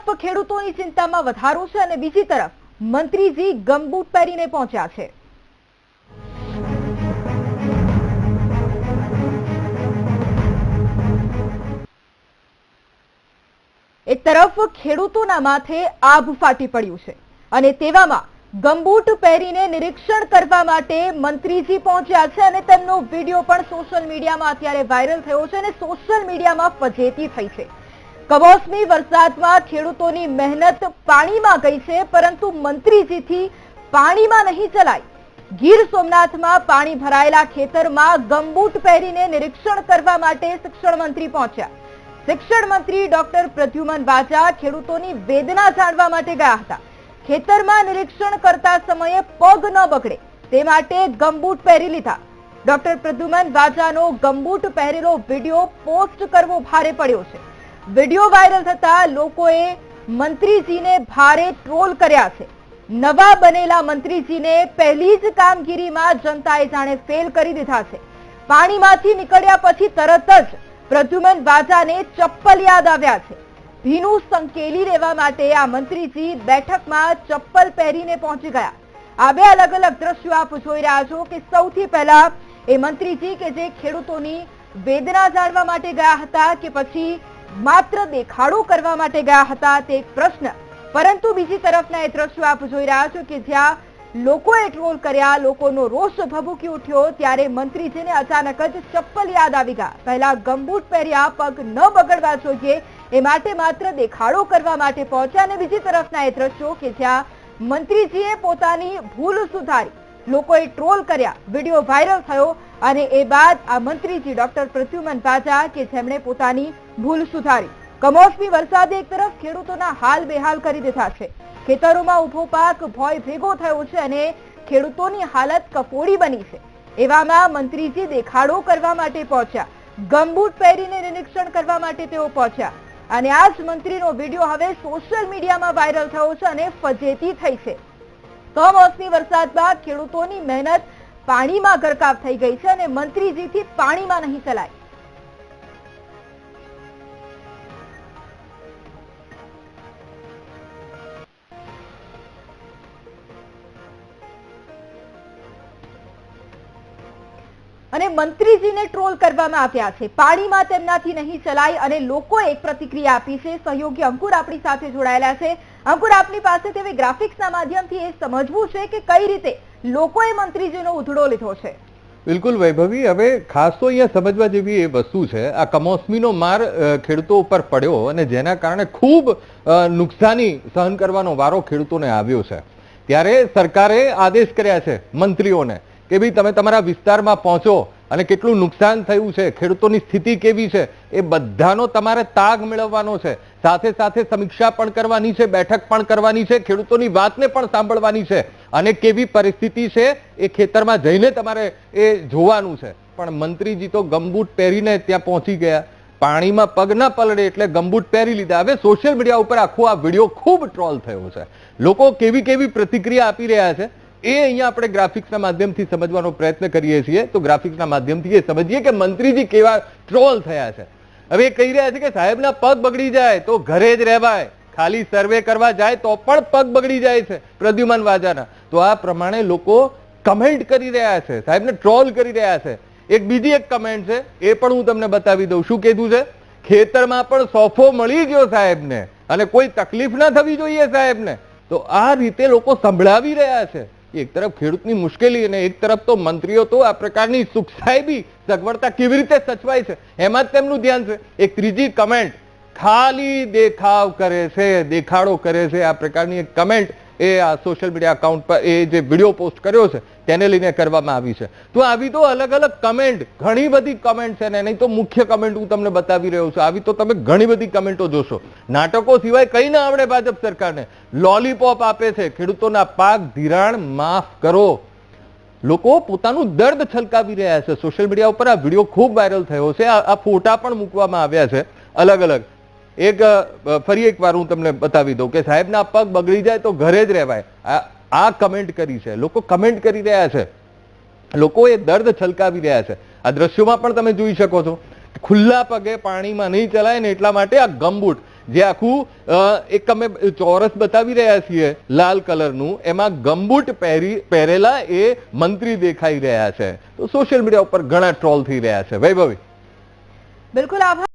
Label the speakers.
Speaker 1: તરફ ખેડૂતોની ચિંતામાં વધારો છે અને બીજી તરફ મંત્રીજી ગમબૂટ પહેરીને પહોંચ્યા છે. એક તરફ ખેડૂતોના માથે આભ ફાટી પડ્યું છે અને તેવામાં ગમબૂટ પહેરીને નિરીક્ષણ કરવા માટે મંત્રીજી પહોંચ્યા છે અને તેમનો વીડિયો પણ સોશિયલ મીડિયામાં અત્યારે વાયરલ થયો છે અને સોશિયલ મીડિયામાં ફજેતી થઈ છે. કમોસમી વરસાદમાં ખેડૂતોની મહેનત પાણીમાં ગઈ છે, પરંતુ મંત્રીજીથી પાણીમાં નહીં ચલાય. ગીર સોમનાથમાં પાણી ભરાયેલા ખેતરમાં ગમબૂટ પહેરીને નિરીક્ષણ કરવા માટે શિક્ષણ મંત્રી પહોંચ્યા. શિક્ષણ મંત્રી ડોક્ટર પ્રદ્યુમન વાજા ખેડૂતોની વેદના જાણવા માટે ગયા હતા. ખેતરમાં નિરીક્ષણ કરતા સમયે પગ ન બગડે, તે માટે ગમબૂટ પહેરી લીધા. ડોક્ટર પ્રદ્યુમન વાજાનો ગમબૂટ પહેરેલો વીડિયો પોસ્ટ કરવો ભારે પડ્યો છે. વીડિયો વાયરલ થતા લોકોએ મંત્રીજીને ભારે ટ્રોલ કર્યા છે. નવા બનેલા મંત્રીજીને પહેલી જ કામગીરીમાં જનતાએ જાણે ફેલ કરી દીધા છે. પાણીમાંથી નીકળ્યા પછી તરત જ પ્રદ્યુમન વાજાને ચપ્પલ યાદ આવ્યા છે. ભીનું સંકેલી રહેવા માટે આ મંત્રીજી બેઠકમાં ચપ્પલ પહેરીને પહોંચી ગયા. આ બે અલગ અલગ દ્રશ્યો આપ જોઈ રહ્યા છો કે સૌથી પહેલા એ મંત્રીજી કે જે ખેડૂતોની વેદના જાણવા માટે ગયા હતા કે પછી માત્ર દેખાડો કરવા માટે ગયા હતા તે પ્રશ્ન. પરંતુ બીજી તરફના એ દ્રશ્યો આપ જોઈ રહ્યા છો કે જ્યાં લોકોએ ટ્રોલ કર્યા, લોકોનો રોષ ભભૂકી ઉઠ્યો, ત્યારે મંત્રીજીને અચાનક જ ચપ્પલ યાદ આવી ગયા. પહેલા ગમબૂટ પહેર્યા, પગ ન બગડવા જોઈએ, એ માટે માત્ર દેખાડો કરવા માટે પહોંચ્યા. અને બીજી તરફના એ દ્રશ્યો કે જ્યાં મંત્રીજીએ પોતાની ભૂલ સુધારી. લોકોએ ટ્રોલ કર્યા. વીડિયો વાયરલ થયો અને એ બાદ આ મંત્રીજી ડોક્ટર પ્રદ્યુમન વાજા કે જેમણે પોતાની ભૂલ સુધારી. કમોસમી વરસાદે એક તરફ ખેડૂતોના હાલ બેહાલ કરી દીધા છે. ખેતરોમાં ઊભો પાક ભોય ભેગો થયો છે અને ખેડૂતોની હાલત કફોડી બની છે. એવામાં મંત્રીજી દેખાડો કરવા માટે પહોંચ્યા. ગમબૂટ પહેરીને નિરીક્ષણ કરવા માટે તેઓ પહોંચ્યા. અને આ જ મંત્રીનો વીડિયો હવે સોશિયલ મીડિયામાં વાયરલ થયો છે અને ફજેતી થઈ છે. કમોસમી વરસાદ બાદ ખેડૂતોની મહેનત પાણીમાં ગરકાવ થઈ ગઈ છે અને મંત્રીજીથી પાણીમાં નહીં ચલાય. અને મંત્રીજીને ટ્રોલ કરવામાં આવ્યા છે. પાણીમાં તેમનાથી નહીં ચલાય અને લોકો એક પ્રતિક્રિયા આપી છે. સહયોગી અંકુર આપણી સાથે જોડાયેલા છે. અંકુર, આપની પાસે તેવી ગ્રાફિક્સના માધ્યમથી એ સમજવું છે કે કઈ રીતે લોકોએ મંત્રીજીનો ઉધડો લીધો છે.
Speaker 2: બિલકુલ વૈભવી. હવે ખાસ તો અહીંયા સમજવા જેવી એ વસ્તુ છે. આ કમોસમીનો માર ખેડૂતો ઉપર પડ્યો અને જેના કારણે ખૂબ નુકસાની સહન કરવાનો વારો ખેડૂતોને આવ્યો છે. ત્યારે સરકારે આદેશ કર્યા છે મંત્રીઓને કે ભાઈ તમે તમારા વિસ્તારમાં પહોંચો અને કેટલું નુકસાન થયું છે, ખેડૂતોની સ્થિતિ કેવી છે, એ બધાનો તમારે તાગ મેળવવાનો છે. સાથે સાથે સમીક્ષા પણ કરવાની છે, બેઠક પણ કરવાની છે, ખેડૂતોની વાતને પણ સાંભળવાની છે. અને કેવી પરિસ્થિતિ છે, એ ખેતરમાં જઈને તમારે એ જોવાનું છે. પણ મંત્રીજી તો ગમબૂટ પહેરીને ત્યાં પહોંચી ગયા. પાણીમાં પગ ના પલળે એટલે ગમબૂટ પહેરી લીધા. હવે સોશિયલ મીડિયા ઉપર આખો આ વીડિયો ખૂબ ટ્રોલ થયો છે. લોકો કેવી કેવી પ્રતિક્રિયા આપી રહ્યા છે. એ અહીંયા આપણે ગ્રાફિક્સના માધ્યમથી સમજવાનો પ્રયત્ન કરીએ છીએ. તો ગ્રાફિક્સના માધ્યમથી એ સમજીએ કે મંત્રીજી કેવા ટ્રોલ થયા છે. હવે એ કહી રહ્યા છે કે સાહેબના પગ બગડી જાય તો ઘરે જ રહેવાય. ખાલી સર્વે કરવા જાય તો પણ પગ બગડી જાય છે પ્રદ્યુમન વાજાના. તો આ પ્રમાણે લોકો કમેન્ટ કરી રહ્યા છે. સાહેબને ટ્રોલ કરી રહ્યા છે. એક બીજી એક કમેન્ટ છે, એ પણ હું તમને બતાવી દઉં. શું કીધું છે? ખેતરમાં પણ સોફો મળી ગયો સાહેબને અને કોઈ તકલીફ ના થવી જોઈએ સાહેબને. તો આ રીતે લોકો સંભળાવી રહ્યા છે. એક તરફ ખેડૂતની મુશ્કેલી અને એક તરફ તો મંત્રીઓ તો આ પ્રકારની સુખ સાહેબી સગવડતા કેવી રીતે સચવાય છે? એમાં જ તેમનું ધ્યાન છે. એક ત્રીજી કમેન્ટ ખાલી દેખાવ કરે છે, દેખાડો કરે છે. આ પ્રકારની એક કમેન્ટ એ આ સોશિયલ મીડિયા અકાઉન્ટ પર, એ જે વીડિયો પોસ્ટ કર્યો છે તેને કરવામાં આવી છે. તો આવી તો અલગ અલગ કમેન્ટ ઘણી બધી કમેન્ટ છે ને નહીં તો મુખ્ય કમેન્ટ હું તમને બતાવી રહ્યો છું. આવી તો તમે ઘણી બધી કમેન્ટો જોશો. નાટકો સિવાય કઈ ના આવડે ભાજપ સરકારને. લોલીપોપ આપે છે, ખેડૂતોના પાક ધિરાણ માફ કરો. લોકો પોતાનું દર્દ છલકાવી રહ્યા છે. સોશિયલ મીડિયા ઉપર આ વીડિયો ખૂબ વાયરલ થયો છે. આ ફોટા પણ મૂકવામાં આવ્યા છે. અલગ અલગ. એક ફરી એક વાર હું તમને બતાવી દઉં કે સાહેબના પગ બગડી જાય તો ઘરે જ રહેવાય. આ આ કમેન્ટ કરી છે. લોકો કમેન્ટ કરી રહ્યા છે. લોકો એ દર્દ છલકાવી રહ્યા છે. આ દ્રશ્યોમાં પણ તમે જોઈ શકો છો. ખુલ્લા પગે પાણીમાં નહીં ચલાય ને એટલા માટે આ ગમબૂટ. જે આખું એક અમે ચોરસ બતાવી રહ્યા છીએ લાલ કલરનું, એમાં ગમબૂટ પહેરી, પહેરેલા એ મંત્રી દેખાઈ રહ્યા છે. તો સોશિયલ મીડિયા ઉપર ઘણા ટ્રોલ થઈ રહ્યા છે. વૈભવી.
Speaker 1: બિલકુલ આભાર.